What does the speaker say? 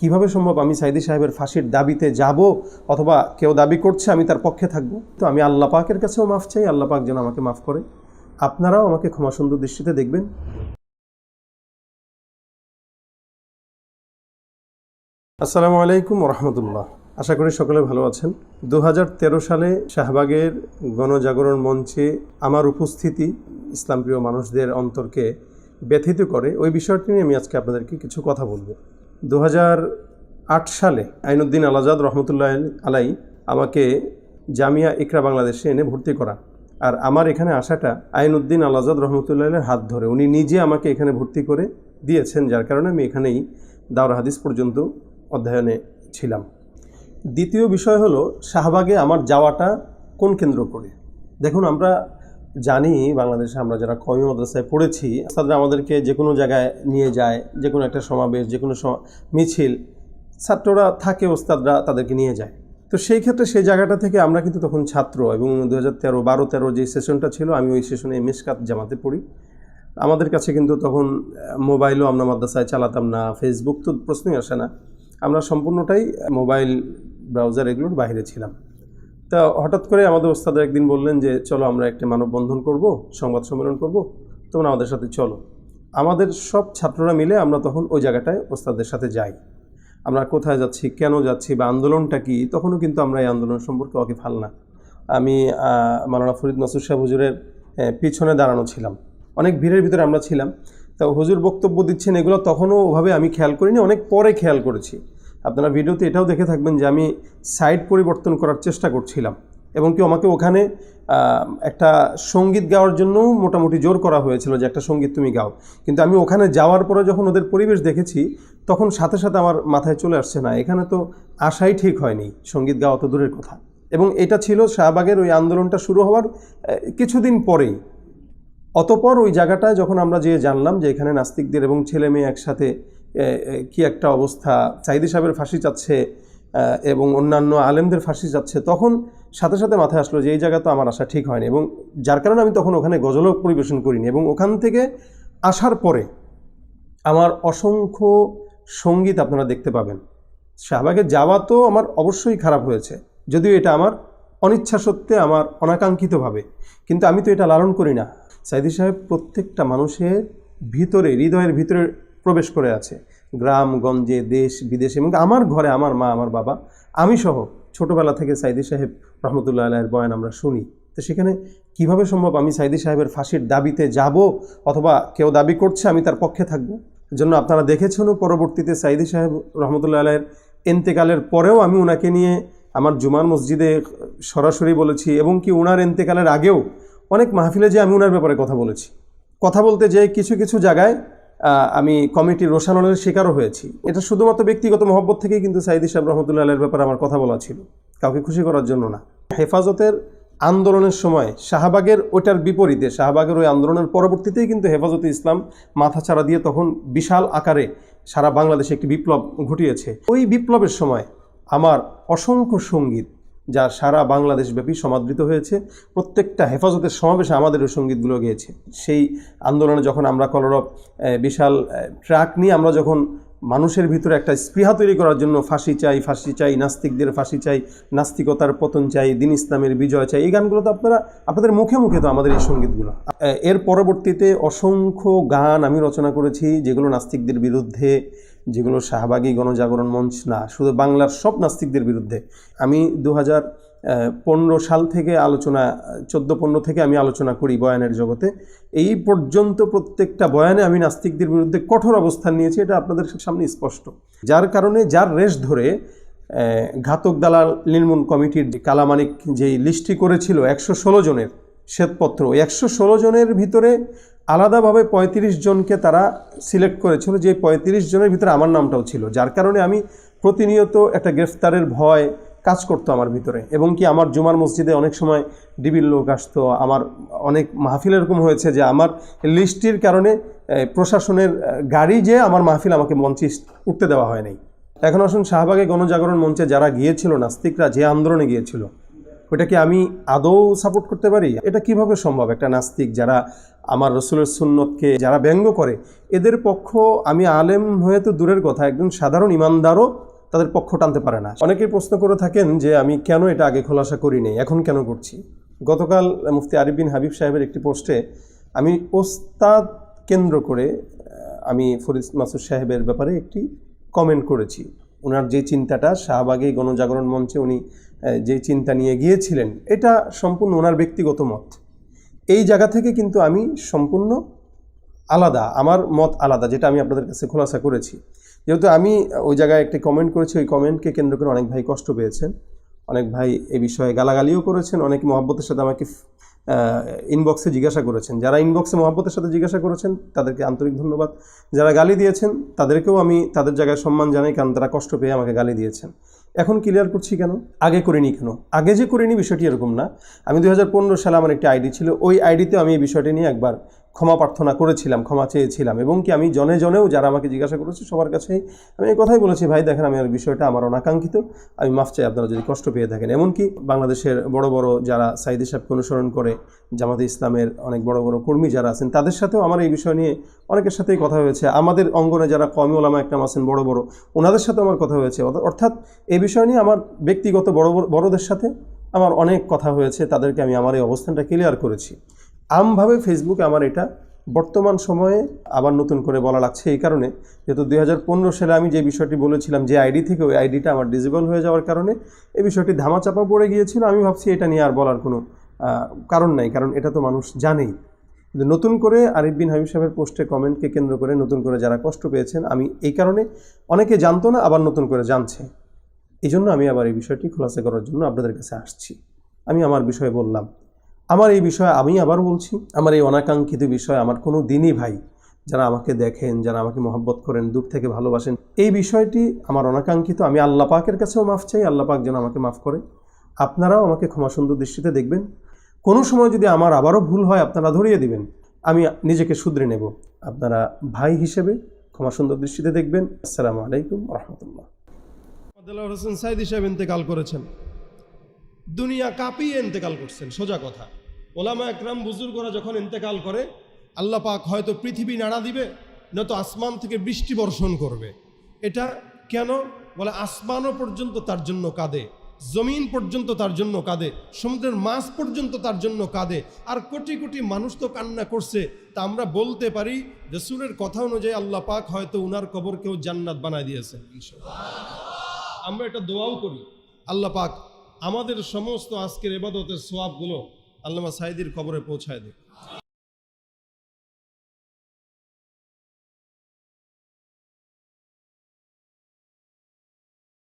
কীভাবে সম্ভব আমি সাইদি সাহেবের ফাঁসির দাবিতে যাব অথবা কেউ দাবি করছে আমি তার পক্ষে থাকব? তো আমি আল্লাহ পাকের কাছেও মাফ চাই, আল্লাহ পাক যেন আমাকে মাফ করে। আপনারাও আমাকে ক্ষমা সুন্দর দৃষ্টিতে দেখবেন। আসসালামু আলাইকুম রহমতুল্লাহ আশা করি সকলে ভালো আছেন। দু হাজার তেরো সালে শাহবাগের গণজাগরণ মঞ্চে আমার উপস্থিতি ইসলামপ্রিয় মানুষদের অন্তরকে ব্যথিত করে। ওই বিষয়টি নিয়ে আমি আজকে আপনাদেরকে কিছু কথা বলব। দু সালে আইনুদ্দিন আলাজাদ রহমতুল্লাহ আলাই আমাকে জামিয়া ইকরা বাংলাদেশে এনে ভর্তি করা। আর আমার এখানে আসাটা আইনুদ্দিন আলাজাদ রহমতুল্লাহের হাত ধরে। উনি নিজে আমাকে এখানে ভর্তি করে দিয়েছেন, যার কারণে আমি এখানেই দাওরা হাদিস পর্যন্ত অধ্যয়নে ছিলাম। দ্বিতীয় বিষয় হলো, শাহবাগে আমার যাওয়াটা কোন কেন্দ্র করে? দেখুন, আমরা জানি বাংলাদেশে আমরা যারা কমি মাদ্রাসায় পড়েছি, তাদের আমাদেরকে যে কোনো জায়গায় নিয়ে যায় যে কোনো একটা সমাবেশ যে কোনো মিছিল, ছাত্ররা থাকে, ওস্তাদরা তাদেরকে নিয়ে যায়। তো সেই ক্ষেত্রে সেই জায়গাটা থেকে আমরা কিন্তু তখন ছাত্র এবং দু হাজার তেরো, বারো তেরো যে সেশনটা ছিল, আমি ওই সেশনে মিসকাত জামাতে পড়ি। আমাদের কাছে কিন্তু তখন মোবাইলও আমরা মাদ্রাসায় চালাতাম না, ফেসবুক তো প্রশ্নই আসে না। আমরা সম্পূর্ণটাই মোবাইল ব্রাউজার এগুলোর বাইরে ছিলাম। তা হঠাৎ করে আমাদের ওস্তাদ একদিন বললেন যে চলো আমরা একটা মানববন্ধন করব সংবাদ সম্মেলন করব। তোমরা আমাদের সাথে চলো। আমাদের সব ছাত্ররা মিলে আমরা তখন ওই জায়গাটায় ওস্তাদের সাথে যাই। আমরা কোথায় যাচ্ছি কেন যাচ্ছি বা আন্দোলনটা কি তখনও কিন্তু আমরা এই আন্দোলন সম্পর্কে অকে ফাল না। আমি আহ, মাওলানা ফরিদ মাসুদ শাহ হুজুরের পিছনে দাঁড়ানো ছিলাম। অনেক ভিড়ের ভিতরে আমরা ছিলাম। তা হুজুর বক্তব্য দিচ্ছেন এগুলো তখনও ওভাবে আমি খেয়াল করিনি অনেক পরে খেয়াল করেছি। আপনারা ভিডিওতে এটাও দেখে থাকবেন যে আমি সাইড পরিবর্তন করার চেষ্টা করছিলাম এবং কি আমাকে ওখানে একটা সংগীত গাওয়ার জন্যও মোটামুটি জোর করা হয়েছিল যে একটা সংগীত তুমি গাও। কিন্তু আমি ওখানে যাওয়ার পরে যখন ওদের পরিবেশ দেখেছি, তখন সাথে সাথে আমার মাথায় চলে আসছে, না, এখানে তো আশাই ঠিক হয়নি, সংগীত গাওয়া তো দূরের কথা। এবং এটা ছিল শাহবাগের ওই আন্দোলনটা শুরু হওয়ার কিছুদিন পরেই। অতপর ওই জায়গাটায় যখন আমরা যেয়ে জানলাম যে এখানে নাস্তিকদের এবং ছেলে মেয়ে একসাথে কি একটা অবস্থা? সাইদি সাহেবের ফাঁসি চাচ্ছে এবং অন্যান্য আলেমদের ফাঁসি যাচ্ছে তখন সাথে সাথে মাথায় আসলো যে, এই জায়গা তো আমার আসা ঠিক হয়নি এবং যার কারণে আমি তখন ওখানে গজলও পরিবেশন করিনি এবং ওখান থেকে আসার পরে আমার অসংখ্য সংগীত আপনারা দেখতে পাবেন। শাহবাগে যাওয়া তো আমার অবশ্যই খারাপ হয়েছে, যদিও এটা আমার অনিচ্ছা সত্ত্বে আমার অনাকাঙ্ক্ষিতভাবে, কিন্তু আমি তো এটা লালন করি না। সাইদি সাহেব প্রত্যেকটা মানুষের ভিতরে, হৃদয়ের ভিতরে প্রবেশ করে আছে। গ্রাম, গঞ্জে, দেশ, বিদেশে এবং আমার ঘরে আমার মা, আমার বাবা, আমি সহ ছোটবেলা থেকে সাইদি সাহেব রহমতুল্লাহ আলাহের বয়ান আমরা শুনি। তো সেখানে কীভাবে সম্ভব আমি সাইদি সাহেবের ফাঁসির দাবিতে যাব অথবা কেউ দাবি করছে আমি তার পক্ষে থাকব? জন্য আপনারা দেখেছেনও পরবর্তীতে সাইদি সাহেব রহমতুল্লাহ আলাহের এন্তেকালের পরেও আমি ওনাকে নিয়ে আমার জুমার মসজিদে সরাসরি বলেছি এবং কি ওনার এন্তেকালের আগেও অনেক মাহফিলে যে আমি ওনার ব্যাপারে কথা বলেছি। কথা বলতে যে কিছু কিছু জায়গায় আমি কমিটির রোশানলের শিকারও হয়েছি। এটা শুধুমাত্র ব্যক্তিগত মহব্বত থেকেই কিন্তু সাইদি সাহেব রহমতুল্লাহ আলের ব্যাপারে আমার কথা বলা ছিল। কাউকে খুশি করার জন্য না। হেফাজতের আন্দোলনের সময় শাহবাগের ওটার বিপরীতে, শাহবাগের ওই আন্দোলনের পরবর্তীতেই কিন্তু হেফাজতে ইসলাম মাথাচাড়া দিয়ে তখন বিশাল আকারে সারা বাংলাদেশে একটি বিপ্লব ঘটিয়েছে। ওই বিপ্লবের সময় আমার অসংখ্য সংগীত যা সারা বাংলাদেশব্যাপী সমাদৃত হয়েছে। প্রত্যেকটা হেফাজতের সমাবেশে আমাদের ওই সঙ্গীতগুলো গিয়েছে। সেই আন্দোলনে যখন আমরা কলরব বিশাল ট্রাক নিয়ে আমরা যখন মানুষের ভিতরে একটা স্পৃহা তৈরি করার জন্য ফাঁসি চাই ফাঁসি চাই, নাস্তিকদের ফাঁসি চাই, নাস্তিকতার পতন চাই, দিন ইসলামের বিজয় চাই, এই গানগুলো তো আপনারা, আপনাদের মুখে মুখে তো আমাদের এই সঙ্গীতগুলো। এর পরবর্তীতে অসংখ্য গান আমি রচনা করেছি, যেগুলো নাস্তিকদের বিরুদ্ধে যেগুলো শাহবাগী গণজাগরণ মঞ্চ না, শুধু বাংলার সব নাস্তিকদের বিরুদ্ধে। আমি দু হাজার পনেরো সাল থেকে আলোচনা, চোদ্দ পনেরো থেকে আমি আলোচনা করি বয়ানের জগতে। এই পর্যন্ত প্রত্যেকটা বয়ানে আমি নাস্তিকদের বিরুদ্ধে কঠোর অবস্থান নিয়েছি, এটা আপনাদের সামনে স্পষ্ট। যার কারণে যার রেশ ধরে ঘাতক দালাল নির্মূল কমিটির যে কালামানিক যেই লিস্টটি করেছিল, একশো ষোলো জনের শ্বেতপত্র একশো ষোলো জনের ভিতরে আলাদাভাবে পঁয়ত্রিশ জনকে তারা সিলেক্ট করেছিল, যে পঁয়ত্রিশ জনের ভিতরে আমার নামটাও ছিল, যার কারণে আমি প্রতিনিয়ত একটা গ্রেফতারের ভয় কাজ করতো আমার ভিতরে। এবং কি আমার জুমার মসজিদে অনেক সময় ডিবির লোক আসতো, আমার অনেক মাহফিল এরকম হয়েছে যে আমার লিস্টটির কারণে প্রশাসনের গাড়ি যে আমার মাহফিল আমাকে মঞ্চে উঠতে দেওয়া হয় নাই। এখন আসুন শাহবাগে গণজাগরণ মঞ্চে যারা গিয়েছিল, নাস্তিকরা যে আন্দোলনে গিয়েছিল, ওটাকে আমি আদৌ সাপোর্ট করতে পারি? এটা কীভাবে সম্ভব? একটা নাস্তিক যারা আমার রসুলের সুন্নতকে যারা ব্যঙ্গ করে, এদের পক্ষ আমি আলেম হয়ে তো দূরের কথা, একজন সাধারণ ইমানদারও তাদের পক্ষ টানতে পারে না। অনেকেই প্রশ্ন করে থাকেন যে আমি কেন এটা আগে খোলাসা করিনি এখন কেন করছি? গতকাল মুফতি আরিফ বিন হাবিব সাহেবের একটি পোস্টে আমি ওস্তাদ কেন্দ্র করে আমি ফরিদ মাসুদ সাহেবের ব্যাপারে একটি কমেন্ট করেছি। ওনার যে চিন্তাটা, শাহবাগে গণজাগরণ মঞ্চে উনি যে চিন্তা নিয়ে গিয়েছিলেন, এটা সম্পূর্ণ ওনার ব্যক্তিগত মত। এই জায়গা থেকে কিন্তু আমি সম্পূর্ণ আলাদা, আমার মত আলাদা, যেটা আমি আপনাদের কাছে খোলাসা করেছি। যেহেতু আমি ওই জায়গায় একটি কমেন্ট করেছি, ওই কমেন্টকে কেন্দ্র করে অনেক ভাই কষ্ট পেয়েছেন, অনেক ভাই এ বিষয়ে গালাগালিও করেছেন, অনেক মহব্বতের সাথে আমাকে ইনবক্সে জিজ্ঞাসা করেছেন। যারা ইনবক্সে মহাব্বতের সাথে জিজ্ঞাসা করেছেন, তাদেরকে আন্তরিক ধন্যবাদ। যারা গালি দিয়েছেন, তাদেরকেও আমি তাদের জায়গায় সম্মান জানাই, কারণ তারা কষ্ট পেয়ে আমাকে গালি দিয়েছেন। এখন ক্লিয়ার করছি কেন? আগে করিনি কেন? আগে যে করিনি বিষয়টি এরকম না। আমি দুই হাজার পনেরো সালে আমার একটি আইডি ছিল। ওই আইডিতে আমি এই বিষয়টি নিয়ে একবার ক্ষমা প্রার্থনা করেছিলাম, ক্ষমা চেয়েছিলাম এবং কি আমি জনে জনেও যারা আমাকে জিজ্ঞাসা করেছে সবার কাছেই আমি এই কথাই বলেছি, ভাই, দেখেন আমি আর বিষয়টা আমার অনাকাঙ্ক্ষিত, আমি মাফ চাই, আপনারা যদি কষ্ট পেয়ে থাকেন। এমনকি বাংলাদেশের বড় বড় যারা সাইদি সাহেবকে অনুসরণ করে, জামাতে ইসলামের অনেক বড় বড় কর্মী যারা আছেন, তাদের সাথেও আমার এই বিষয় নিয়ে অনেকের সাথেই কথা হয়েছে। আমাদের অঙ্গনে যারা কমি ওলামা একটা আছেন, বড় বড়, ওনাদের সাথেও আমার কথা হয়েছে। অর্থাৎ- এই বিষয় নিয়ে আমার ব্যক্তিগত বড়- বড়দের সাথে আমার অনেক কথা হয়েছে, তাদেরকে আমি আমার এই অবস্থানটা ক্লিয়ার করেছি। আমভাবে ফেসবুকে আমার এটা বর্তমান সময়ে আবার নতুন করে বলা লাগছে। এই কারণে যেহেতু দু হাজার পনেরো সালে আমি যে বিষয়টি বলেছিলাম যে আইডি থেকে ওই আইডিটা আমার ডিজেবল হয়ে যাওয়ার কারণে, এই বিষয়টি ধামাচাপা পড়ে গিয়েছিল। আমি ভাবছি এটা নিয়ে আর বলার কোনো কারণ নাই, কারণ এটা তো মানুষ জানেই। কিন্তু নতুন করে আরিফ বিন হাবিব সাহেবের পোস্টে কমেন্টকে কেন্দ্র করে নতুন করে যারা কষ্ট পেয়েছেন, আমি এই কারণে অনেকে জানতো না, আবার নতুন করে জানছে। এই জন্য আমি আবার এই বিষয়টি খোলাসা করার জন্য আপনাদের কাছে আসছি। আমি আমার বিষয়ে বললাম। আমার এই বিষয়ে আমি আবার বলছি, আমার এই অনাকাঙ্ক্ষিত বিষয় আমার কোনো দিনই ভাই যারা আমাকে দেখেন, যারা আমাকে মহব্বত করেন, দূর থেকে ভালোবাসেন, এই বিষয়টি আমার অনাকাঙ্ক্ষিত। আমি আল্লাহ পাকের কাছেও মাফ চাই, আল্লাহ পাক যেন আমাকে মাফ করে। আপনারাও আমাকে ক্ষমা সুন্দর দৃষ্টিতে দেখবেন। কোনো সময় যদি আমার আবারও ভুল হয়, আপনারা ধরিয়ে দিবেন। আমি নিজেকে শুধরে নেব। আপনারা ভাই হিসেবে ক্ষমা সুন্দর দৃষ্টিতে দেখবেন। আসসালামু আলাইকুম রহমতুল্লাহ। হোসেন সাইদ হিসেবে ইন্তেকাল করেছেন। দুনিয়া কাঁপিয়ে ইন্তেকাল করছেন, সোজা কথা। ওলামা একরাম বুজুর্গরা যখন ইন্তেকাল করে, আল্লাহ পাক হয়তো পৃথিবী নাড়া দিবে, নয়তো আসমান থেকে বৃষ্টি বর্ষণ করবে। এটা কেন? বলে আসমানও পর্যন্ত তার জন্য কাঁদে, জমিন পর্যন্ত তার জন্য কাঁদে, সমুদ্রের মাছ পর্যন্ত তার জন্য কাঁদে, আর কোটি কোটি মানুষ তো কান্না করছে। তা আমরা বলতে পারি, রসুলের কথা অনুযায়ী আল্লাহ পাক হয়তো উনার কবরকেও জান্নাত বানায় দিয়েছেন আমরা এটা দোয়াও করি। আল্লাহ পাক আমাদের সমস্ত আজকের এবাদতের সোয়াবগুলো আল্লামা সাইদির কবরে পৌঁছায় দেয়